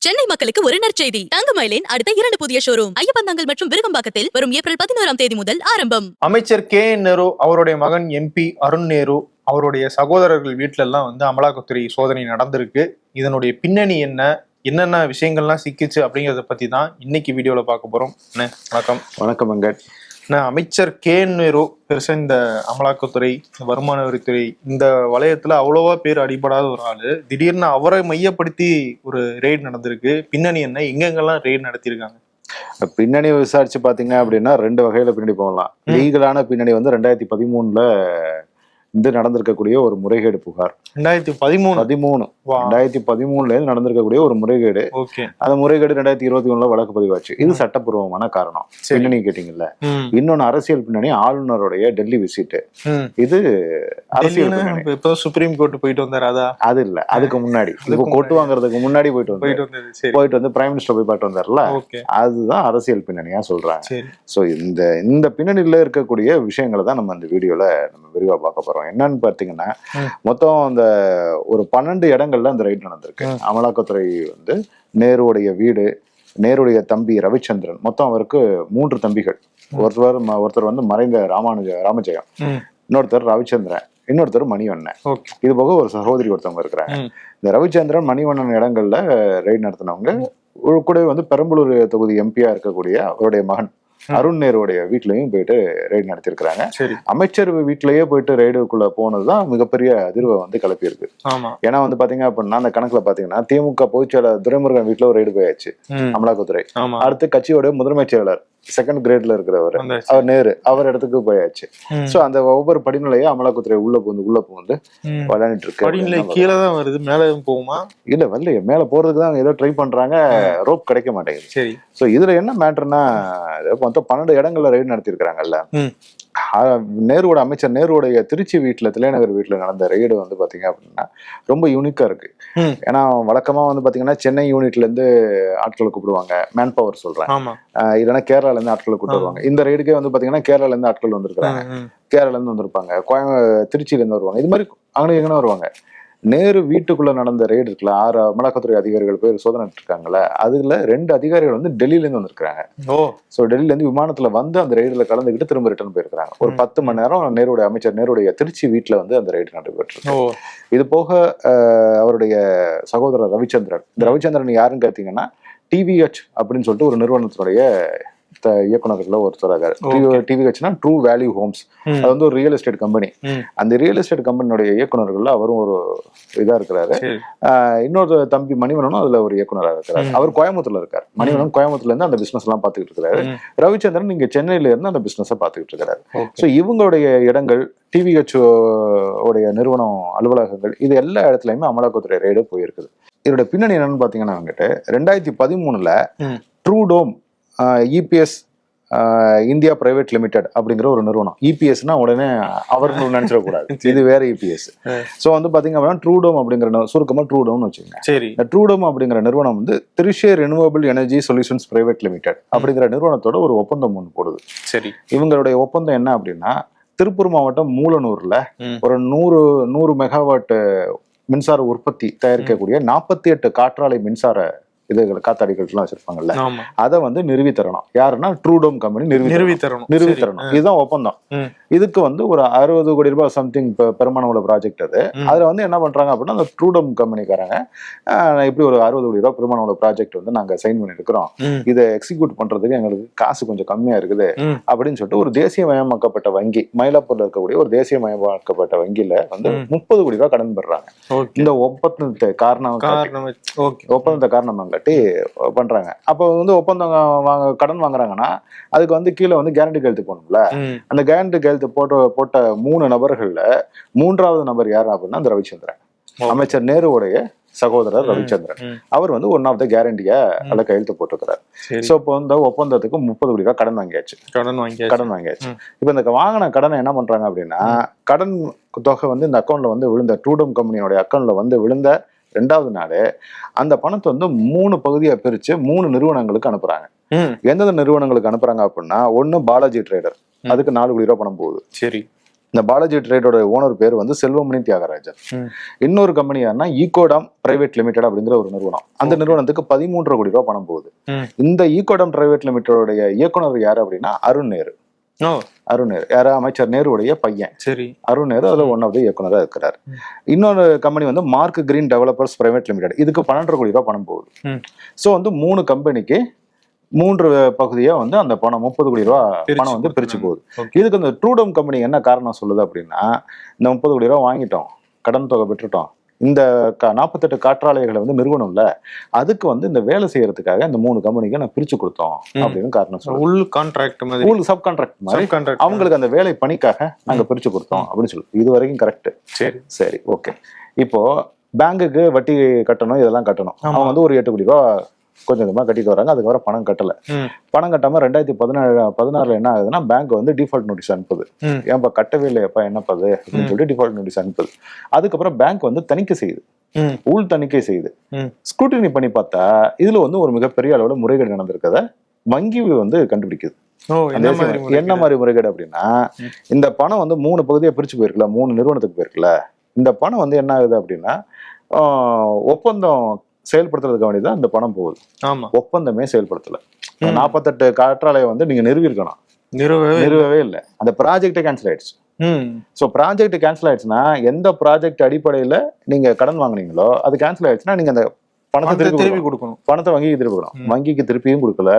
சென்னை மக்களுக்கு ஒரு நற்செய்தி. தங்கமயிலின் அடுத்த இரண்டு புதிய ஷோரூம் ஐயப்பந்தாங்கல் மற்றும் விருகம்பாக்கத்தில் வரும் ஏப்ரல் பதினோராம் தேதி முதல் ஆரம்பம். அமைச்சர் கே. என். நேரு அவருடைய மகன் எம்பி அருண் நேரு அவருடைய சகோதரர்கள் வீட்ல எல்லாம் வந்து அமலாக்கத்துறை சோதனை நடந்திருக்கு. இதனுடைய பின்னணி என்ன? என்னென்ன விஷயங்கள்லாம் சிக்கிச்சு அப்படிங்கறத பத்தி தான் இன்னைக்கு வீடியோல பார்க்க போறோம். வணக்கம். வணக்கம் வெங்கட் அமைச்சர் கே என் நேரு பெருசா இந்த அமலாக்கத்துறை வருமான வரித்துறை இந்த வலயத்துல அவ்வளவா பேர் அடிபடாத ஒரு ஆளு. திடீர்னு அவரை மையப்படுத்தி ஒரு ரெய்ட் நடந்திருக்கு. பின்னணி என்ன? எங்கெங்கெல்லாம் ரெய்ட் நடத்தியிருக்காங்க? பின்னணி விசாரிச்சு பாத்தீங்க அப்படின்னா ரெண்டு வகையில பின்னாடி போகலாம். லீகலான பின்னணி வந்து ரெண்டாயிரத்தி பதிமூணுல இது நடந்திருக்கக்கூடிய ஒரு முறைகேடு புகார். ரெண்டாயிரத்தி பதிமூணு? பதிமூணு. ரெண்டாயிரத்தி பதிமூணுல இருந்து நடந்திருக்கக்கூடிய ஒரு முறைகேடு. அந்த முறைகேடு ரெண்டாயிரத்தி இருபத்தி ஒண்ணுல வழக்கு பதிவாச்சு. இது சட்டப்பூர்வமான காரணம். பின்னணி கேட்டீங்கல்ல. இன்னொன்னு அரசியல் பின்னணி ஆளுநருடைய டெல்லி விசிட் இது அரசியல் இப்ப சுப்ரீம் கோர்ட் போயிட்டு வந்தாரு அதா? அது இல்ல. அதுக்கு முன்னாடி. இப்போ கொட்டு வாங்குறதுக்கு முன்னாடி போயிட்டு வந்து போயிட்டு வந்து பிரைம் மினிஸ்டர் போய் பாட்டு வந்தார்ல. அதுதான் அரசியல் பின்னணியா சொல்றாங்க. ஸோ இந்த இந்த பின்னணியில இருக்கக்கூடிய விஷயங்களை தான் நம்ம இந்த வீடியோல நம்ம விரிவா பார்க்க போறோம். என்னன்னு பார்த்தீங்கன்னா. மொத்தம் அந்த ஒரு பன்னெண்டு இடங்கள்ல அந்த ரைட் நடந்திருக்கு. அமலாக்கத்துறை வந்து நேருடைய வீடு நேருடைய தம்பி ரவிச்சந்திரன் மொத்தம் அவருக்கு மூன்று தம்பிகள். ஒருத்தர் ஒருத்தர் வந்து மறைந்த ராமானுஜ ராமஜெயம். இன்னொருத்தர் ரவிச்சந்திரன் இன்னொருத்தர் மணிவண்ணன். இது போக ஒரு சகோதரி ஒருத்தவங்க இருக்கிறாங்க. இந்த ரவிச்சந்திரன் மணிவண்ணன் இடங்கள்ல ரைட் நடத்தினவங்க கூட வந்து பெரம்பலூர் தொகுதி எம்பியா இருக்கக்கூடிய அவருடைய மகன். அருண் நேருடைய வீட்லயும் போயிட்டு ரைடு நடத்தியிருக்கிறாங்க. சரி. அமைச்சர் வீட்லயே போயிட்டு ரைடுக்குள்ள போனதுதான் மிகப்பெரிய அதிர்வை வந்து கிளப்பியிருக்கு. ஆமா. ஏன்னா வந்து பாத்தீங்க அப்படின்னா அந்த கணக்குல பாத்தீங்கன்னா திமுக பொதுச்செயலர் துரைமுருகன் வீட்டுல ஒரு ரைடு போயாச்சு அமலாக்கத்துறை. அடுத்து கட்சியோட முதன்மை செயலர் செகண்ட் கிரேட்ல இருக்கிறவர். அவர் நேரு அவர் இடத்துக்கு போயாச்சு. சோ அந்த ஒவ்வொரு படிநிலையும் அமலாக்கத்துறை உள்ள புகுந்து உள்ள ம். விளையாண்டுட்டு இருக்கு படிநிலை கீழே தான் வருது மேல எதுவும் போகுமா? இல்ல வரலையே. மேல போறதுக்கு தான் ஏதோ ட்ரை பண்றாங்க ரோப் கிடைக்க மாட்டேங்குது. சரி. சோ இதுல என்ன மேட்டர்னா மொத்தம் பன்னெண்டு இடங்கள்ல ரைடு நடத்திருக்கிறாங்கல்ல. நேருவோட அமைச்சர் நேருடைய திருச்சி வீட்டுல திலைநகர் வீட்டுல நடந்த ரெய்டு வந்து பாத்தீங்க அப்படின்னா ரொம்ப யூனிக்கா இருக்கு. ஏன்னா வழக்கமா வந்து பாத்தீங்கன்னா சென்னை யூனிட்ல இருந்து ஆட்களை கூப்பிடுவாங்க. மேன் பவர் ஆஹ் இல்லைன்னா கேரளால இருந்து ஆட்களை கூப்பிட்டு வருவாங்க இந்த ரெய்டுக்கே வந்து பாத்தீங்கன்னா கேரளால இருந்து ஆட்கள் வந்திருக்காங்க. கேரளால இருந்து வந்திருப்பாங்க. கோயம்பு திருச்சியில இருந்து வருவாங்க. இது மாதிரி அங்கே எங்கன்னா வருவாங்க. நேரு வீட்டுக்குள்ள நடந்த ரெய்டு இருக்குல்ல ஆறு அமலாக்கத்துறை அதிகாரிகள் பேர் சோதனை இருக்காங்கல்ல அதுல ரெண்டு அதிகாரிகள் வந்து டெல்லியில இருந்து வந்திருக்காங்க ஓ. ஸோ டெல்லியில இருந்து விமானத்துல வந்து அந்த ரெய்டுல கலந்துக்கிட்டு திரும்ப ரிட்டர்ன் போயிருக்காங்க ஒரு. பத்து மணி நேரம் நேருடைய அமைச்சர் நேருடைய திருச்சி வீட்டுல வந்து அந்த ரெய்டு நடைபெற்று இது போக அவருடைய சகோதரர் ரவிச்சந்திரன். இந்த ரவிச்சந்திரன் யாருன்னு பார்த்தீங்கன்னா டிவிஹெச் அப்படின்னு சொல்லிட்டு ஒரு நிறுவனத்தினுடைய இயக்குனர்கள்ல ஒருத்தராக Okay. டிவிஹெச்னா ட்ரூ வேல்யூ ஹோம்ஸ். அது வந்து ஒரு ரியல் எஸ்டேட் கம்பெனி. அந்த ரியல் எஸ்டேட் கம்பெனியுடைய இயக்குனர்கள்ல அவரும் ஒரு இதா இருக்கிறாரு இன்னொரு தம்பி மணிவனனும் அதுல ஒரு இயக்குனரா இருக்கிறாரு. அவர் கோயம்புத்தூர்ல இருக்காரு மணிவனன் கோயம்புத்தூர்ல இருந்து அந்த பிசினஸ் எல்லாம் பாத்துக்கிட்டு இருக்காரு ம். ரவிச்சந்திரன் இங்க சென்னையில இருந்து அந்த பிசினஸ் பாத்துக்கிட்டு இருக்காரு ஓகே ஸோ இவங்களுடைய இடங்கள் டிவிஹெச் உடைய நிறுவனம் அலுவலகங்கள் இது எல்லா இடத்துலயுமே அமலாக்கத்துறை ரெய்டு போயிருக்குது இதோட பின்னணி என்னன்னு பாத்தீங்கன்னா வந்துட்டு ரெண்டாயிரத்தி பதிமூணுல ம். Truedom EPS India private limited அப்படிங்கிற ஒரு நிறுவனம். இபிஎஸ்னா உடனே அவர் நினைச்சிடக்கூடாது. இது வேற இபிஎஸ் ஆ. ஸோ வந்து பாத்தீங்க அப்படின்னா ட்ரூடோம் அப்படிங்கிற நி- சுருக்கமா ட்ரூடோம்னு வச்சுக்கோங்க. சரி. இந்த ட்ரூடோம் அப்படிங்கிற நிறுவனம் வந்து திருஷே renewable energy solutions private limited அப்படிங்கிற நிறுவனத்தோட ஒரு ஒப்பந்தம் ஒன்று போடுது. சரி. இவங்களுடைய ஒப்பந்தம் என்ன அப்படின்னா திருப்பூர் மாவட்டம் மூலனூர்ல. ஒரு நூறு நூறு மெகாவாட் மின்சார உற்பத்தி தயாரிக்கக்கூடிய நாற்பத்தி எட்டு காற்றாலை மின்சார இதுகள் காத்தாடிகள்லாம் வச்சிருப்பாங்கல்ல. அதை வந்து நிறுவி தரணும் யாருன்னா ட்ரூடோம் கம்பெனி நிறுவி நிறுவி தரணும். இதுதான் ஒப்பந்தம். இதுக்கு வந்து ஒரு அறுபது கோடி ரூபாய் சம்திங் பெருமானம் உள்ள ப்ராஜெக்ட் அது. அதுல வந்து என்ன பண்றாங்க அப்படின்னா அந்த ட்ரூடம் கம்பெனிக்காரங்க இப்படி ஒரு அறுபது கோடி ரூபாய் பெருமானம் உள்ள ப்ராஜெக்ட் வந்து நாங்க சைன் பண்ணிருக்கிறோம் ம். இதை எக்ஸிக்யூட் பண்றதுக்கு எங்களுக்கு காசு கொஞ்சம் கம்மியா இருக்குது. அப்படின்னு சொல்லிட்டு ஒரு தேசியமயமாக்கப்பட்ட வங்கி மயிலாப்பூர்ல இருக்கக்கூடிய ஒரு தேசியமயமாக்கப்பட்ட வங்கியில வந்து. முப்பது கோடி ரூபாய் கடன் பெறுறாங்க. ஓகே. இந்த ஒப்பந்தத்தை காரணம் ஒப்பந்தத்தை காரணம் காட்டி பண்றாங்க. அப்போ வந்து ஒப்பந்தம் வாங்க கடன் வாங்குறாங்கன்னா அதுக்கு வந்து கீழே வந்து கேரண்டி கையெழுத்து போகணும்ல. அந்த கேரண்டி கையெழுத்து போட்டு போட்ட மூணு நபர்கள்ல மூன்றாவது நபர் யார் அப்படின்னா அந்த ரவிச்சந்திரன். அமைச்சர் நேருவுடைய சகோதரர். ரவிச்சந்திரன். அவர் வந்து ஒன் ஆஃப் த கேரண்டியா அதில் கையெழுத்து போட்டிருக்கிறார். ஸோ இப்போ இந்த ஒப்பந்தத்துக்கு முப்பது கோடி ரூபாய் கடன் வாங்கியாச்சு. கடன் வாங்கியாச்சு. கடன் வாங்கியாச்சு. இப்போ இந்த வாங்கின கடனை என்ன பண்றாங்க அப்படின்னா கடன் தொகை வந்து இந்த அக்கௌண்ட்ல வந்து விழுந்த ட்ரூடம் கம்பெனியோட அக்கௌண்ட்ல வந்து விழுந்த ரெண்டாவது நாள் அந்த பணத்தை வந்து மூணு பகுதியா பிரிச்சு மூணு நிறுவனங்களுக்கு அனுப்புறாங்க. ம். எந்தெந்த நிறுவனங்களுக்கு அனுப்புறாங்க அப்படின்னா ஒண்ணு பாலாஜி ட்ரேடர். அதுக்கு நாலு கோடி ரூபாய் பணம் போகுது. சரி. இந்த பாலாஜி ட்ரேடோட ஓனர் பேர் வந்து செல்வமணி தியாகராஜன். ம். இன்னொரு கம்பெனி யாருன்னா ஈகோடாம் பிரைவேட் லிமிடெட் அப்படிங்கிற ஒரு நிறுவனம். அந்த நிறுவனத்துக்கு பதிமூன்றரை கோடி ரூபாய் பணம் போகுது. இந்த ஈகோடாம் பிரைவேட் லிமிடெடோடைய இயக்குனர் யாரு அப்படின்னா அருண் நேரு. அருண் நேரு யாரா அமைச்சர் நேருடைய பையன். சரி. அருண் நேரு அதுல ஒன் ஆஃப் த இயக்குனரா இருக்கிறார். இன்னொரு கம்பெனி வந்து Mark Green developers private limited இதுக்கு பன்னெண்டரை கோடி ரூபாய் பணம் போகுது. ஸோ வந்து மூணு கம்பெனிக்கு மூன்று பகுதியா வந்து அந்த பணம் முப்பது கோடி பிரிச்சு பணம் வந்து பிரிச்சு போகுது. இதுக்கு இந்த ட்ரூடம் கம்பெனி என்ன காரணம் சொல்லுது அப்படின்னா இந்த முப்பது கோடி ரூபாய் வாங்கிட்டோம். கடன் தொகை பெற்றுட்டோம். இந்த க- நாற்பத்தெட்டு காற்றாலைகளை வந்து நிறுவனம்ல அதுக்கு வந்து இந்த வேலை செய்யறதுக்காக இந்த மூணு கம்பெனிக்கு நான் பிரிச்சு கொடுத்தோம். அப்படின்னு காரணம் சொல்லுது உள் கான்ட்ராக்ட் மாதிரி. ஸ்கூல் சப் கான்ட்ராக்ட் மாதிரி Subcontract. அவங்களுக்கு அந்த வேலை பணிக்காக நாங்க பிரிச்சு கொடுத்தோம் அப்படின்னு சொல்லி. இது வரைக்கும் கரெக்ட் சரி. சரி ஓகே இப்போ பேங்குக்கு வட்டி கட்டணும் இதெல்லாம் கட்டணும். அவங்க வந்து ஒரு எட்டு கோடி ரூபா கொஞ்சம் கொஞ்சமா கட்டிட்டு வராங்க அதுக்கப்புறம் பணம் கட்டல. பணம் கட்டாம ரெண்டாயிரத்தி பதினேழு பதினாறுல என்ன ஆகுதுன்னா பேங்க் வந்து டிஃபால்ட் நோட்டீஸ் அனுப்புது. ஏன்பா கட்டவே இல்லையப்பா என்னப்பா அது அப்படின்னு சொல்லிட்டு டிஃபால்ட் நோட்டீஸ் அனுப்புது அதுக்கப்புறம் பேங்க் வந்து தணிக்கை செய்யுது. உள் தணிக்கை செய்யுது. ஸ்க்ரூட்டினி பண்ணி பார்த்தா இதுல வந்து ஒரு மிகப்பெரிய அளவுல முறைகேடு நடந்திருக்கத வங்கி வந்து கண்டுபிடிக்குது என்ன மாதிரி முறைகேடு அப்படின்னா. இந்த பணம் வந்து மூணு பகுதியா பிரிச்சு போயிருக்குல்ல மூணு நிறுவனத்துக்கு போயிருக்குல்ல இந்த பணம் வந்து என்ன ஆகுது அப்படின்னா ஒப்பந்தம் செயல்படுத்துறதுக்கு வேண்டியதான் இந்த பணம் போகுது. ஆமா. ஒப்பந்தமே செயல்படுத்தல. நாற்பத்தெட்டு காற்றாலையை வந்து நீங்க நிறுவிருக்கணும் நிறுவவே நிறுவவே இல்லை. அந்த ப்ராஜெக்டே கேன்சல் ஆயிடுச்சு. ஸோ ப்ராஜெக்ட் கேன்சல் ஆயிடுச்சுன்னா எந்த ப்ராஜெக்ட் அடிப்படையில நீங்க கடன் வாங்குனீங்களோ அது கேன்சல் ஆயிடுச்சுன்னா நீங்க அந்த பணத்தை திருப்பி திருப்பி கொடுக்கணும். பணத்தை வங்கிக்கு திருப்பி கொடுக்கணும். வங்கிக்கு திருப்பியும் கொடுக்கல.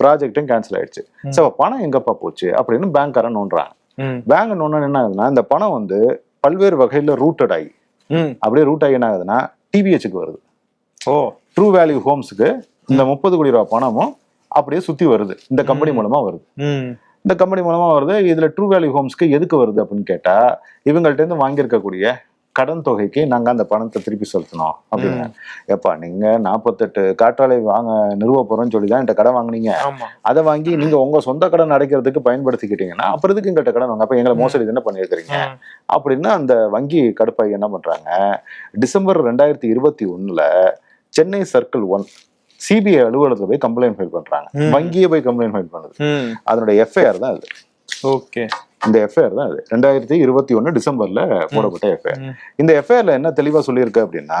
ப்ராஜெக்டும் கேன்சல் ஆயிடுச்சு. ஸோ பணம் எங்கப்பா போச்சு அப்படின்னு பேங்க்காரன் நோண்டுறாங்க. பேங்க் நோண்டா என்ன ஆகுதுன்னா இந்த பணம் வந்து பல்வேறு வகையில ரூட்டட் ஆகி. அப்படியே ரூட் ஆகி என்ன ஆகுதுன்னா டிபிஹெச்சுக்கு வருது. ஓ ட்ரூ வேல்யூ ஹோம்ஸுக்கு இந்த முப்பது கோடி ரூபா பணமும் அப்படியே சுத்தி வருது. இந்த கம்பெனி. மூலமா வருது. இந்த கம்பெனி மூலமா வருது இதுல ட்ரூ வேல்யூ ஹோம்ஸ்க்கு எதுக்கு வருது அப்படின்னு கேட்டா இவங்கள்ட்ட இருந்து வாங்கியிருக்கக்கூடிய கடன் தொகைக்கு நாங்க அந்த பணத்தை திருப்பி செலுத்தணும் அப்படின்னு. ஏப்பா நீங்க நாற்பத்தெட்டு காற்றாலை வாங்க நிறுவ போறோம்னு சொல்லி தான் என்கிட்ட கடன் வாங்குனீங்க. அதை வாங்கி நீங்க உங்க சொந்த கடன் அடைக்கிறதுக்கு பயன்படுத்திக்கிட்டீங்கன்னா அப்புறம் எதுக்கு எங்கள்கிட்ட கடன் வாங்க? அப்ப எங்களை மோசடி தானே பண்ணியிருக்கிறீங்க. அப்படின்னு அந்த வங்கி கடுப்பாகி என்ன பண்றாங்க? டிசம்பர் ரெண்டாயிரத்தி இருபத்தி ஒண்ணுல சென்னை சர்க்கிள் ஒன் சிபிஐ அலுவலகத்துல போய் கம்ப்ளைண்ட் ஃபைல் பண்றாங்க. வங்கியே போய் கம்ப்ளைண்ட் ஃபைல் பண்ணுது. அதனுடைய எஃப்ஐஆர் தான் அது. ஓகே. இந்த எஃப்ஐஆர் தான் அது. ரெண்டாயிரத்தி இருபத்தி ஒண்ணு டிசம்பர்ல போடப்பட்ட எஃப்ஐஆர். இந்த எஃப்ஐஆர்ல என்ன தெளிவா சொல்லியிருக்கு அப்படின்னா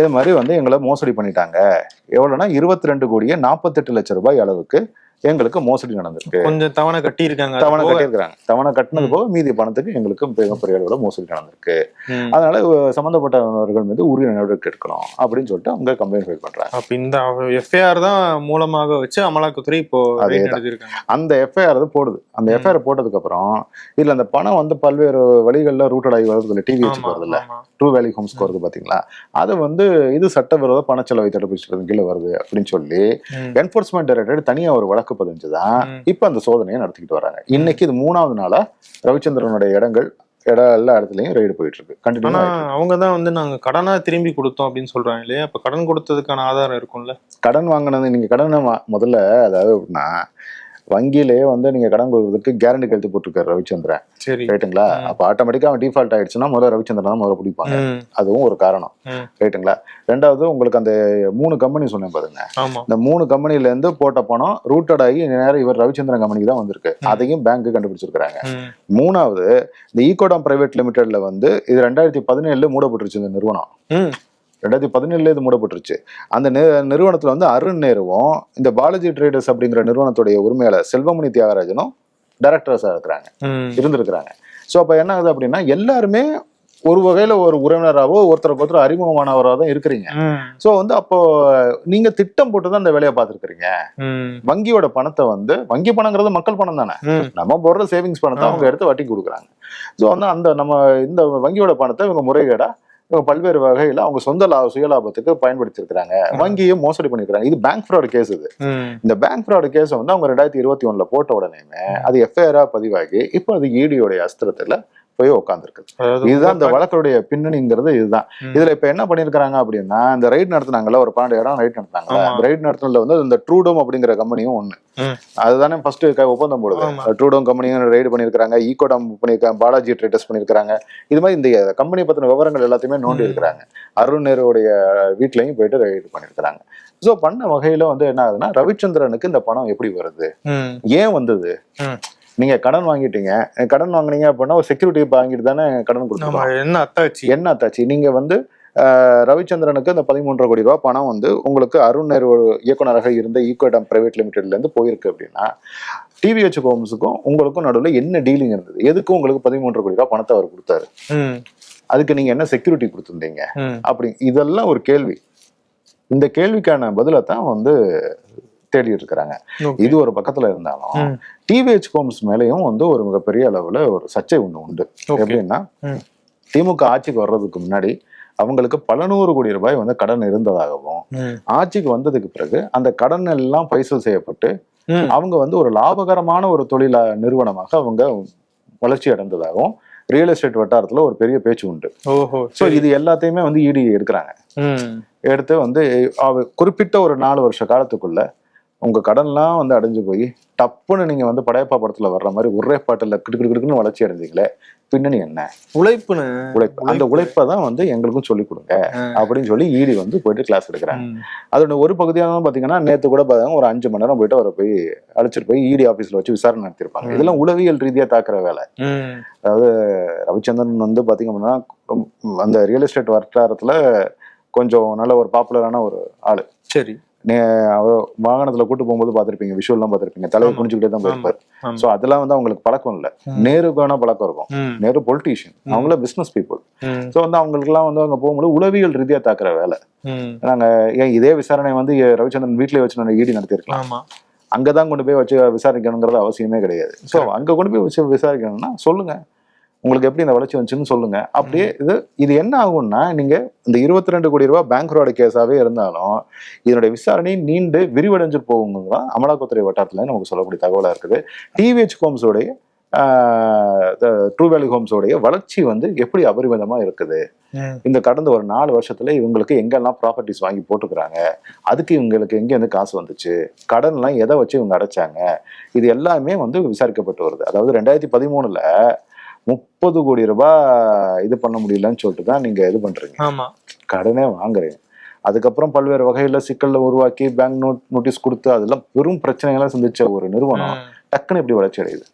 இது மாதிரி வந்து எங்களை மோசடி பண்ணிட்டாங்க. எவ்வளவுனா இருபத்தி ரெண்டு கோடியே நாற்பத்தெட்டு லட்சம் ரூபாய் அளவுக்கு எங்களுக்கு மோசடி நடந்திருக்கு. கொஞ்சம் தவணை கட்டி இருக்காங்க தவணை கட்டியிருக்கிறாங்க. தவணை கட்டினது போக மீதி பணத்துக்கு எங்களுக்கு மிகப்பெரிய அளவுல மோசடி நடந்திருக்கு. அதனால சம்பந்தப்பட்டவர்கள் மீது உரிய நடவடிக்கை எடுக்கணும் அப்படின்னு சொல்லிட்டு அவங்க கம்ப்ளைண்ட் ஃபைல் பண்றாங்க. அப்ப இந்த எஃப்ஐஆர் தான் மூலமாக வச்சு அமலாக்கத்துறை இப்போ எடுத்திருக்காங்க. அந்த எஃப்ஐஆர் அது போடுது. அந்த. எஃப்ஐஆர் போட்டதுக்கு அப்புறம் இதுல அந்த பணம் வந்து பல்வேறு வழிகள்ல ரூட்டட் ஆகி வருது இல்லை டிவி ஆமா வருது இல்ல ட்ரூ வேல்யூ ஹோம்ஸ்க்கு வருது பாத்தீங்களா? அது வந்து இது சட்டவிரோத பணச்செலவை தடுப்பு கீழே வருது அப்படின்னு சொல்லி. என்போர்ஸ்மெண்ட் டைரக்டரேட் தனியா ஒரு வழக்கு பதிஞ்சுதான் ம். இப்ப அந்த சோதனையை நடத்திக்கிட்டு வராங்க. இன்னைக்கு இது மூணாவது நாளா ரவிச்சந்திரனுடைய இடங்கள் இடம் எல்லா இடத்துலயும் ரைடு போயிட்டு இருக்கு கண்டினியூ அவங்க தான் வந்து நாங்க கடனா திரும்பி கொடுத்தோம் அப்படின்னு சொல்றாங்க இல்லையா? அப்ப கடன் கொடுத்ததுக்கான ஆதாரம் இருக்கும்ல. கடன் வாங்கினது நீங்க கடனை முதல்ல அதாவது எப்படின்னா வங்கியிலேயே வந்து நீங்க கடன் கொடுக்கறதுக்கு கேரண்டி கழுத்து போட்டிருக்காரு ரவிச்சந்திரன். ரைட்டுங்களா. அப்ப ஆட்டோமேட்டிக்கா அவன் டிஃபால்ட் ஆயிடுச்சுன்னா முதல்ல ரவிச்சந்திரன் தான் முதல்ல பிடிப்பாங்க. அதுவும் ஒரு காரணம். ரைட்டுங்களா ரெண்டாவது உங்களுக்கு அந்த மூணு கம்பெனி சொன்னேன் பாருங்க. இந்த மூணு கம்பெனில இருந்து போட்ட பணம் ரூட்டட் ஆகி நேரம் இவர் ரவிச்சந்திரன் கம்பெனிக்கு தான் வந்திருக்கு. அதையும் பேங்க் கண்டுபிடிச்சிருக்காங்க மூணாவது இந்த ஈகோடாம் பிரைவேட் லிமிடெட்ல வந்து இது ரெண்டாயிரத்தி பதினேழுல மூடப்பட்டுருச்சு இந்த நிறுவனம். ரெண்டாயிரத்தி பதினேழுல இது மூடப்பட்டுருச்சு. அந்த நிறுவனத்துல வந்து அருண் நேருவும் இந்த பாலாஜி ட்ரேடர்ஸ் அப்படிங்கிற நிறுவனத்துடைய உரிமையாளர் செல்வமணி தியாகராஜனும் டைரக்டர்ஸா இருக்கிறாங்க. இருந்திருக்கிறாங்க. ஸோ அப்ப என்ன ஆகுது அப்படின்னா எல்லாருமே ஒரு வகையில ஒரு உறவினராவோ ஒருத்தருக்கு ஒருத்தர் அறிமுகமானவராக தான் இருக்கிறீங்க. ஸோ வந்து அப்போ நீங்க திட்டம் போட்டு தான் இந்த வேலையை பார்த்துருக்கீங்க ம், வங்கியோட பணத்தை வந்து வங்கி பணங்கிறது மக்கள் பணம் தானே. நம்ம போடுற சேவிங்ஸ் பணத்தை அவங்க எடுத்து வட்டி கொடுக்குறாங்க. ஸோ வந்து அந்த நம்ம இந்த வங்கியோட பணத்தை இவங்க முறைகேடா பல்வேறு வகையில அவங்க சொந்த லா சுய லாபத்துக்கு பயன்படுத்தியிருக்கிறாங்க. வங்கியும் மோசடி பண்ணிருக்காங்க இது பேங்க் ஃப்ராட் கேஸ் இது. இந்த பேங்க் ஃப்ராட் கேஸை வந்து அவங்க ரெண்டாயிரத்தி இருபத்தி ஒண்ணுல போட்ட உடனேமே அது எஃப்ஐஆரா பதிவாகி இப்போ அது ஈடியோடைய அஸ்திரத்துல போய் உட்காந்துருக்குது இதுதான் இந்த உங்க வழக்குடைய பின்னணிங்கிறது இதுதான். இதுல இப்ப என்ன பண்ணிருக்காங்க அப்படின்னா இந்த ரைட் நடத்துனாங்கல்ல ஒரு பன்னெண்டு இடம் ரைட். அந்த ரைட் நடத்துனதுல வந்து இந்த ட்ரூடோம் அப்படிங்கிற கம்பெனியும் ஒண்ணு. அதுதானே ஃபர்ஸ்ட் ஒப்பந்தம் போடுது. ட்ரூடோம் கம்பெனியும் ரைடு பண்ணிருக்காங்க ஈகோடம் பண்ணிருக்காங்க பாலாஜி ட்ரேடர்ஸ் பண்ணிருக்காங்க இது மாதிரி இந்த கம்பெனி பத்தின விவரங்கள் எல்லாத்தையுமே நோண்டி. இருக்கிறாங்க அருண் நேருடைய வீட்லயும் போயிட்டு ரைடு பண்ணிருக்காங்க ஸோ பண்ண வகையில வந்து என்ன ஆகுதுன்னா ரவிச்சந்திரனுக்கு இந்த பணம் எப்படி வருது ஏன் வந்தது. நீங்க கடன் வாங்கிட்டீங்க. கடன் வாங்குனீங்க அப்படின்னா ஒரு செக்யூரிட்டி வாங்கிட்டு தானே கடன் கொடுத்துருவோம் என்ன அத்தாச்சி? என்ன ஆத்தாச்சு நீங்க வந்து ரவிச்சந்திரனுக்கு இந்த பதிமூன்றரை கோடி ரூபாய் பணம் வந்து உங்களுக்கு அருண் நேரு இயக்குனராக இருந்த ஈகோடம் பிரைவேட் லிமிடெட்ல இருந்து போயிருக்கு அப்படின்னா டிவிஹெச் ஹோம்ஸுக்கும் உங்களுக்கும் நடுவில் என்ன டீலிங் இருந்தது? எதுக்கும் உங்களுக்கு பதிமூன்றரை கோடி ரூபாய் பணத்தை அவர் கொடுத்தாரு? அதுக்கு நீங்க என்ன செக்யூரிட்டி கொடுத்துருந்தீங்க? அப்படி இதெல்லாம் ஒரு கேள்வி. இந்த கேள்விக்கான பதிலை தான் வந்து தேடிட்டு இருக்கிறாங்க. இது ஒரு பக்கத்துல இருந்தாலும். டிவிஹெச் ஹோம்ஸ் மேலேயும் வந்து ஒரு மிகப்பெரிய அளவுல ஒரு சர்ச்சை ஒண்ணு உண்டு. எப்படின்னா. திமுக ஆட்சிக்கு வர்றதுக்கு முன்னாடி அவங்களுக்கு பல நூறு கோடி ரூபாய் வந்து கடன் இருந்ததாகவும் ஆட்சிக்கு வந்ததுக்கு பிறகு அந்த கடன் எல்லாம் பைசல் செய்யப்பட்டு அவங்க வந்து ஒரு லாபகரமான ஒரு தொழில நிறுவனமாக அவங்க வளர்ச்சி அடைந்ததாகவும் ரியல் எஸ்டேட் வட்டாரத்துல ஒரு பெரிய பேச்சு உண்டு ஸோ இது எல்லாத்தையுமே வந்து இடி எடுக்கிறாங்க ம், எடுத்து வந்து குறிப்பிட்ட ஒரு நாலு வருஷ காலத்துக்குள்ள உங்க கடன்லாம் வந்து அடைஞ்சு போய் டப்புன்னு நீங்க வந்து படையப்பா படத்துல வர்ற மாதிரி ஒரே பாட்டுல கிடு கிடு கிடுக்குன்னு வளர்ச்சி அடைஞ்சீங்களே பின்னணி என்ன? உழைப்புன்னு. உழைப்பு. அந்த உழைப்பை. தான் வந்து எங்களுக்கும் சொல்லிக் கொடுங்க அப்படின்னு சொல்லி ஈடி வந்து போயிட்டு கிளாஸ் எடுக்கிறாங்க. அதோட ஒரு பகுதியாக பாத்தீங்கன்னா நேத்து கூட பாத்தீங்கன்னா ஒரு அஞ்சு மணி நேரம் போயிட்டு அவரை போய் அழைச்சிட்டு போய் இடி ஆபீஸ்ல வச்சு விசாரணை நடத்திருப்பாங்க. இதெல்லாம் உளவியல் ரீதியா தாக்குற வேலை. ம், ரவிச்சந்திரன் வந்து பாத்தீங்க அப்படின்னா அந்த ரியல் எஸ்டேட் வட்டாரத்துல கொஞ்சம் நல்ல ஒரு பாப்புலரான ஒரு ஆளு. சரி. வாகனத்துல கூட்டு போகும்போது பார்த்திருப்பீங்க விஷுவல்லாம் பார்த்திருப்பீங்க. தலையை ஆமா. குனிஞ்சுக்கிட்டே தான் போயிருப்பாரு. சோ அதெல்லாம் வந்து அவங்களுக்கு பழக்கம் இல்ல. ம். நேருக்கு வேணா பழக்கம் இருக்கும். நேரு பொலிட்டீஷியன். அவங்கள பிசினஸ் பீப்புள் சோ வந்து அவங்களுக்குலாம் வந்து அங்க போகும்போது உளவியல் ரீதியா தாக்குற வேலை. நாங்க ஏன் இதே விசாரணை வந்து ரவிச்சந்திரன் வீட்லயே வச்சு நான் ஈடி நடத்திருக்கலாம் ஆமா. அங்கதான் கொண்டு போய் வச்சு விசாரிக்கணுங்கிறது அவசியமே கிடையாது. சோ அங்க கொண்டு போய் வச்சு விசாரிக்கணும்னா சொல்லுங்க. உங்களுக்கு எப்படி இந்த வளர்ச்சி வந்துச்சுன்னு சொல்லுங்க. அப்படியே இது இது என்ன ஆகும்னா நீங்க இந்த இருபத்தி ரெண்டு கோடி ரூபாய் பேங்க் ஃப்ராடு கேஸாவே இருந்தாலும் இதனுடைய விசாரணை நீண்டு விரிவடைஞ்சு போகுங்கிறது தான் அமலாக்கத்துறை வட்டாரத்துல நமக்கு சொல்லக்கூடிய தகவலா இருக்குது. டிவிஹெச் ஹோம்ஸோடைய ட்ரூ வேலி ஹோம்ஸோடைய வளர்ச்சி வந்து எப்படி அபரிமிதமா இருக்குது? இந்த கடந்த ஒரு நாலு வருஷத்துல இவங்களுக்கு எங்கெல்லாம் ப்ராப்பர்ட்டிஸ் வாங்கி போட்டுக்கிறாங்க? அதுக்கு இவங்களுக்கு எங்க இருந்து காசு வந்துச்சு? கடன்லாம் எதை வச்சு இவங்க அடைச்சாங்க? இது எல்லாமே வந்து விசாரிக்கப்பட்டு வருது. அதாவது ரெண்டாயிரத்தி பதிமூணுல முப்பது கோடி ரூபாய் இது பண்ண முடியலன்னு சொல்லிட்டு தான் நீங்க இது பண்றீங்க. ஆமா. கடனே வாங்குறீங்க. அதுக்கப்புறம் பல்வேறு வகையில சிக்கல்ல உருவாக்கி பேங்க் நோட் நோட்டீஸ் கொடுத்து அதெல்லாம் பெரும் பிரச்சனைகளை சந்திச்ச ஒரு நிறுவனம் டக்குன்னு இப்படி வளர்ச்சி அடையுது?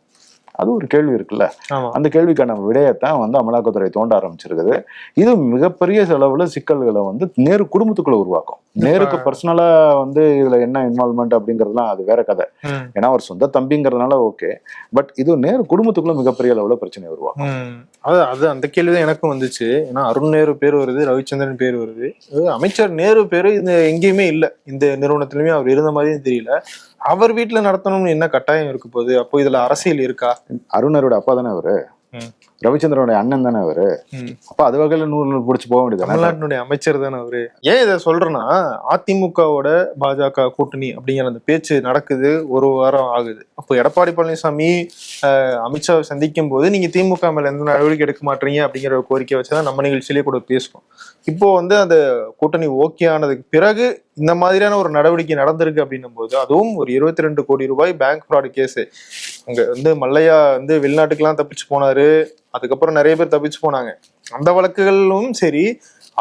அது ஒரு கேள்வி இருக்குல்ல. அந்த கேள்விக்கான விடயத்தான் வந்து அமலாக்கத்துறை தோண்ட ஆரம்பிச்சிருக்குது. இது மிகப்பெரிய செலவுல சிக்கல்களை வந்து நேரு குடும்பத்துக்குள்ள உருவாக்கும். நேருக்கு பர்சனலா வந்து இதுல என்ன இன்வால்மெண்ட் அப்படிங்கறதுலாம் அது வேற கதை. ஏன்னா அவர் சொந்த தம்பிங்கிறதுனால ஓகே. பட் இது நேரு குடும்பத்துக்குள்ள மிகப்பெரிய அளவுல பிரச்சனை உருவாக்கும். ம். அது அது அந்த கேள்வி தான் எனக்கும் வந்துச்சு. ஏன்னா அருண் நேரு பேர் வருது ரவிச்சந்திரன் பேர் வருது. அமைச்சர் நேரு பேரு இந்த எங்கேயுமே இல்ல. இந்த நிறுவனத்திலுமே அவர் இருந்த மாதிரியும் தெரியல. அவர் வீட்டுல நடத்தணும்னு என்ன கட்டாயம் இருக்கு போகுது? அப்போ இதுல அரசியல் இருக்கா? அருணரோட அப்பா தானே அவரு. ரவிச்சந்திரனுடைய அண்ணன் தானே அவரு. அப்ப அது வகையில நூறு நூறு பிடிச்சி போக வேண்டியதானே தமிழ்நாட்டினுடைய அமைச்சர் தானே அவரு? ஏன் இதை சொல்றேன்னா அதிமுகவோட பாஜக கூட்டணி அப்படிங்கிற அந்த பேச்சு நடக்குது ஒரு வாரம் ஆகுது. அப்போ எடப்பாடி பழனிசாமி அமித்ஷாவை சந்திக்கும் போது நீங்க திமுக மேல எந்த நடவடிக்கை எடுக்க மாட்டீங்க அப்படிங்கிற ஒரு கோரிக்கை வச்சுதான் நம்ம நிகழ்ச்சியிலே கூட பேசுவோம் இப்போ வந்து அந்த கூட்டணி ஓகே ஆனதுக்கு பிறகு இந்த மாதிரியான ஒரு நடவடிக்கை நடந்திருக்கு அப்படின்னும் போது அதுவும் ஒரு இருபத்தி ரெண்டு கோடி ரூபாய் பேங்க் ஃப்ராடு கேஸ் அங்க வந்து மல்லையா வந்து வெளிநாட்டுக்கெல்லாம் தப்பிச்சு போனாரு. அதுக்கப்புறம் நிறைய பேர் தப்பிச்சு போனாங்க. அந்த வழக்குகளும் சரி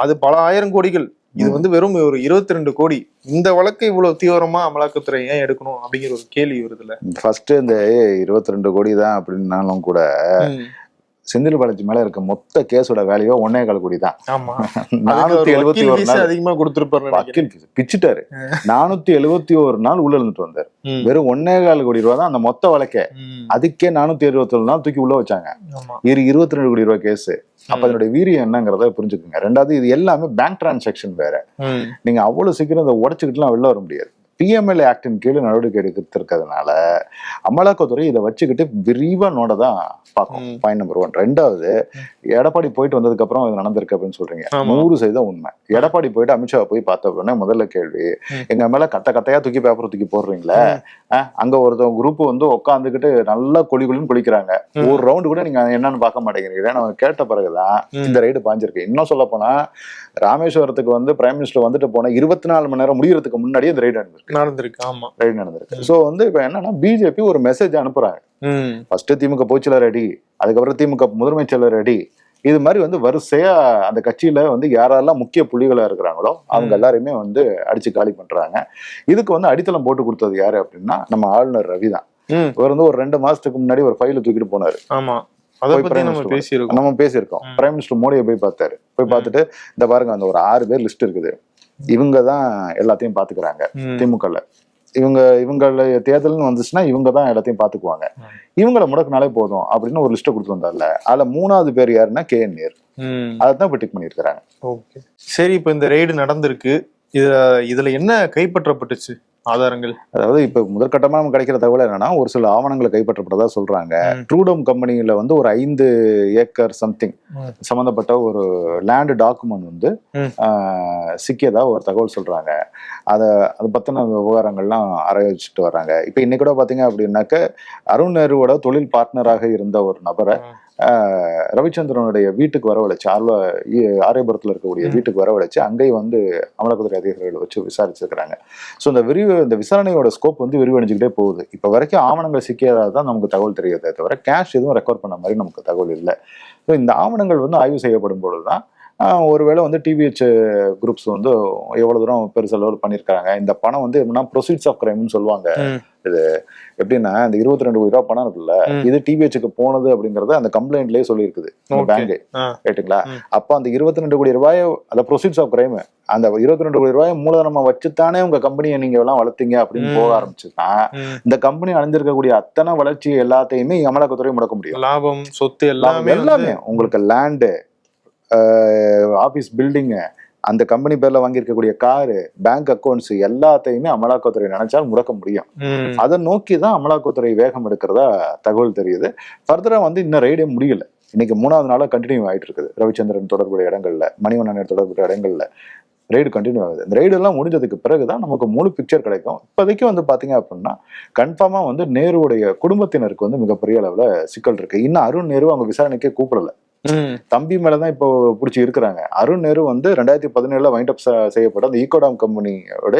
அது பல ஆயிரம் கோடிகள். இது வந்து வெறும் ஒரு இருபத்தி ரெண்டு கோடி. இந்த வழக்கு இவ்வளவு தீவிரமா அமலாக்கத்துறை ஏன் எடுக்கணும் அப்படிங்கிற ஒரு கேள்வி வருதுல்ல. ஃபர்ஸ்ட் இந்த இருபத்தி ரெண்டு கோடி தான் அப்படின்னாலும் கூட செந்தில் பாலாஜி மேல இருக்க மொத்த கேஸோட வேல்யூ ஒன்னே கால் கோடி தான். நானூத்தி எழுபத்தி ஒரு நாள். அதிகமா கொடுத்திருப்பாரு வக்கீல் பிச்சுட்டாரு. நானூத்தி எழுபத்தி ஒரு நாள் உள்ள இருந்துட்டு வந்தாரு. வெறும் ஒன்னே கால் கோடி ரூபா தான் அந்த மொத்த வழக்கே. அதுக்கே நானூத்தி எழுபத்தி ஒரு நாள் தூக்கி உள்ள வச்சாங்க. இரு இருபத்தி ரெண்டு கோடி ரூபாய் கேஸ். அப்ப அதனுடைய வீரியம் என்னங்கிறத புரிஞ்சுக்குங்க. ரெண்டாவது இது எல்லாமே பேங்க் டிரான்சாக்ஷன் வேற. நீங்க அவ்வளவு சீக்கிரம் இதை உடச்சுக்கிட்டுலாம் வெளில வர முடியாது. பிஎம்எல்ஏ ஆக்டின் கீழே நடவடிக்கை எடுக்கிறதுனால அமலாக்கத்துறை இதை வச்சுக்கிட்டு விரிவா நோட தான் பார்க்கும். பாயிண்ட் நம்பர் ஒன் ரெண்டாவது எடப்பாடி போயிட்டு வந்ததுக்கு அப்புறம் இது நடந்திருக்கு அப்படின்னு சொல்றீங்க. நூறு சதவீதம் உண்மை எடப்பாடி போயிட்டு அமித்ஷா போய் பார்த்த உடனே முதல்ல கேள்வி. எங்க மேல கட்ட கட்டையா தூக்கி பேப்பர் தூக்கி போடுறீங்களே அங்க ஒருத்தவங்க குரூப் வந்து உட்காந்துக்கிட்டு நல்லா கொலி கொலின்னு குளிக்கிறாங்க. ஒரு ரவுண்டு கூட நீங்க என்னன்னு பார்க்க மாட்டேங்கிறீங்க நம்ம கேட்ட பிறகுதான். இந்த ரைடு பாஞ்சிருக்கு இன்னும் சொல்ல போனா ராமேஸ்வரத்துக்கு வந்து பிரைம் மினிஸ்டர் வந்துட்டு போன இருபத்தி நாலு மணி நேரம் முடியறதுக்கு முன்னாடியே இந்த ரைடு நடந்திருக்கு நடந்திருக்கு ஆமா. ரைடு நடந்திருக்கு. சோ வந்து இப்ப என்னன்னா பிஜேபி ஒரு மெசேஜ் அனுப்புறாங்க. ஃபர்ஸ்ட் திமுக பொதுச்செயலர் ரெடி அதுக்கப்புறம் திமுக முதன்மை செயலர் ரெடி இது மாதிரி வந்து வரிசையா அந்த கட்சியில வந்து யாரெல்லாம் முக்கிய புள்ளிகளா இருக்கிறாங்களோ அவங்க ம். எல்லாரையுமே வந்து அடிச்சு காலி பண்றாங்க. இதுக்கு வந்து அடித்தளம் போட்டு கொடுத்தது யாரு அப்படின்னா நம்ம ஆளுநர் ரவி தான். இவர் வந்து ஒரு ரெண்டு மாசத்துக்கு முன்னாடி ஒரு ஃபைல தூக்கிட்டு போனாரு. ஆமா. நம்ம பேசியிருக்கோம். பிரைம் மினிஸ்டர் மோடியை போய் பார்த்தாரு. போய் பார்த்துட்டு இந்த பாருங்க அந்த ஒரு ஆறு பேர் லிஸ்ட் இருக்குது. இவங்க தான் எல்லாத்தையும் பாத்துக்கிறாங்க. திமுகல. இவங்க இவங்கள தேர்தல்னு வந்துச்சுன்னா இவங்க தான் எல்லாத்தையும் பாத்துக்குவாங்க. இவங்கள முடக்குனாலே போதும் அப்படின்னு ஒரு லிஸ்ட்டை கொடுத்து வந்தார்ல. அதுல மூணாவது பேர் யாருன்னா கே என் நேர். ம். அதை தான் இப்போ டிக் பண்ணியிருக்கிறாங்க. ஓகே. சரி இப்போ இந்த ரெய்டு நடந்திருக்கு. இதுல இதுல என்ன கைப்பற்றப்பட்டுச்சு? ஆதாரங்கள். அதாவது இப்ப முதற்கட்டமா நமக்கு கிடைக்கிற தகவல் என்னன்னா ஒரு சில ஆவணங்களை கைப்பற்றப்பட்டதா சொல்றாங்க. ட்ரூடோம் கம்பெனியில வந்து ஒரு ஐந்து ஏக்கர் சம்திங். சம்பந்தப்பட்ட ஒரு லேண்ட் டாக்குமெண்ட் வந்து சிக்கியதா ஒரு தகவல் சொல்றாங்க. அத அது பத்தின விவகாரங்கள்லாம் ஆராய்ச்சிட்டு வர்றாங்க. இப்ப இன்னைக்கு கூட பாத்தீங்க அப்படின்னாக்க அருண் நேருவோட தொழில் பார்ட்னராக இருந்த ஒரு நபரை ரவிச்சந்திரனுடைய வீட்டுக்கு வரவழைச்சு ஆர்வ ஆரியபுரத்துல இருக்கக்கூடிய. வீட்டுக்கு வரவழைச்சு அங்கேயும் வந்து அமலாக்கத்துறை அதிகாரிகள் வச்சு விசாரிச்சிருக்கிறாங்க. ஸோ இந்த விரிவு இந்த விசாரணையோட ஸ்கோப் வந்து விரிவடைஞ்சுக்கிட்டே போகுது. இப்போ வரைக்கும் ஆவணங்கள் சிக்கியதா தான் நமக்கு தகவல் தெரியுதே தவிர கேஷ் எதுவும் ரெக்கார்ட் பண்ண மாதிரி நமக்கு தகவல் இல்லை. ஸோ இந்த ஆவணங்கள் வந்து ஆய்வு செய்யப்படும் பொழுது தான் ஒருவேளை வந்து டிவிஹெச் குரூப்ஸ் வந்து எவ்வளவு தூரம் பெருசளவில் பண்ணியிருக்காங்க இந்த பணம் வந்து எப்படின்னா ப்ரொசீட்ஸ் ஆஃப் கிரைம்னு சொல்லுவாங்க ம். எப்படின்னா இந்த இருபத்தி ரெண்டு கோடி ரூபாய் பணம் இருக்குல்ல. இது டிவிஹெச்சுக்கு போனது அப்படிங்கறது அந்த கம்ப்ளைண்ட்லயே சொல்லியிருக்குது. பேங்க். ரைட்டுங்களா. அப்போ அந்த இருபத்தி ரெண்டு கோடி ரூபாய் அந்த ப்ரொசீட்ஸ் ஆஃப் கிரைம் அந்த இருபத்தி ரெண்டு கோடி ரூபாய் மூலதனமா வச்சுத்தானே உங்க கம்பெனியை நீங்க எல்லாம் வளர்த்தீங்க அப்படின்னு. போக ஆரம்பிச்சுன்னா. இந்த கம்பெனி அடைஞ்சிருக்கக்கூடிய அத்தனை வளர்ச்சி எல்லாத்தையுமே அமலாக்கத்துறை முடக்க முடியும் லாபம் சொத்து எல்லாமே எல்லாமே உங்களுக்கு லேண்டு ஆபீஸ் பில்டிங்கு அந்த கம்பெனி பேர்ல வாங்கியிருக்கக்கூடிய காரு பேங்க் அக்கௌண்ட்ஸ் எல்லாத்தையுமே அமலாக்கத்துறை நினைச்சால் முடக்க முடியும். அதை நோக்கி தான் அமலாக்கத்துறை வேகம் எடுக்கிறதா தகவல் தெரியுது. ஃபர்தரா வந்து இன்னும் ரெய்டே முடியல. இன்னைக்கு மூணாவது நாளா கண்டினியூ ஆயிட்டு இருக்குது ரவிச்சந்திரன் தொடர்புடைய இடங்கள்ல மணிவண்ணன் தொடர்புடைய இடங்கள்ல ரெய்டு கண்டினியூ ஆகுது. இந்த ரெய்டு எல்லாம் முடிஞ்சதுக்கு பிறகுதான் நமக்கு முழு பிக்சர் கிடைக்கும். இப்போதைக்கு வந்து பாத்தீங்க அப்படின்னா கன்ஃபார்மா வந்து நேருவுடைய குடும்பத்தினருக்கு வந்து மிகப்பெரிய அளவுல சிக்கல் இருக்கு. இன்னும் அருண் நேரு அவங்க விசாரணைக்கே கூப்பிடல. தம்பி மேலதான் இப்போ பிடிச்சி இருக்கிறாங்க. அருண் நேரு வந்து ரெண்டாயிரத்தி பதினேழுல வைண்ட் அப் செய்யப்பட்ட அந்த ஈகோடாம் கம்பெனியோட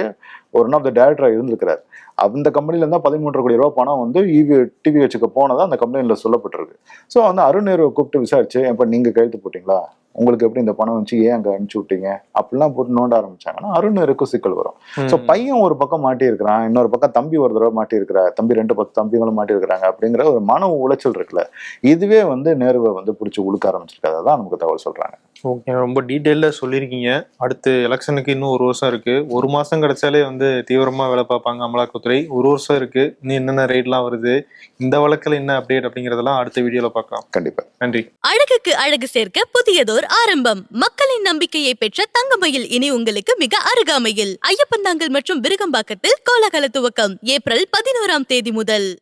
ஒன் ஆஃப் த டேரக்டரா இருந்திருக்கிறார். அந்த கம்பெனில இருந்தா பதிமூன்று கோடி ரூபாய் பணம் வந்து இவி வச்சுக்க போனதா அந்த கம்பெனில சொல்லப்பட்டிருக்கு. ஸோ வந்து அருண் நேருவை கூப்பிட்டு விசாரிச்சு இப்போ நீங்க கையெழுத்து போட்டீங்களா? உங்களுக்கு எப்படி இந்த பணம் வந்துச்சு ஏன் அங்க அனுப்பிச்சு விட்டீங்க? அப்படிலாம் போட்டு நோண்ட ஆரம்பிச்சாங்கன்னா அருண் நேருக்கும் சிக்கல் வரும். ஸோ ம். பையன் ஒரு பக்கம் மாட்டி இருக்கிறான் இன்னொரு பக்கம் தம்பி ஒரு தடவை மாட்டி இருக்கிறா தம்பி ரெண்டு பத்து தம்பிகளும் மாட்டி இருக்கிறாங்க அப்படிங்கிற ஒரு மன உளைச்சல் இருக்குல்ல. இதுவே வந்து நேருவை வந்து பிடிச்சி உழுக்க ஆரம்பிச்சிருக்காது தான் நமக்கு தகவல் சொல்றாங்க. ஓகே. ரொம்ப டீட்டெயிலாக சொல்லியிருக்கீங்க அடுத்து எலெக்ஷனுக்கு இன்னும் ஒரு வருஷம் இருக்கு. ஒரு மாசம் கிடைச்சாலே வந்து தீவிரமா வேலை பார்ப்பாங்க அமலாக்கத்துறை. ஒரு வருஷம் இருக்கு. இன்னும் என்னென்ன ரேட்லாம் வருது? இந்த வழக்குல என்ன அப்டேட் அப்படிங்கறதெல்லாம் அடுத்த வீடியோல பார்க்கலாம். கண்டிப்பா. நன்றி. அழகுக்கு அழகு சேர்க்க புதியதோர் ஆரம்பம். மக்களின் நம்பிக்கையை பெற்ற தங்கமயில் இனி உங்களுக்கு மிக அருகாமையில். ஐயப்பந்தாங்கல் மற்றும் விருகம்பாக்கத்தில் கோலாகல துவக்கம் ஏப்ரல் பதினோராம் தேதி முதல்.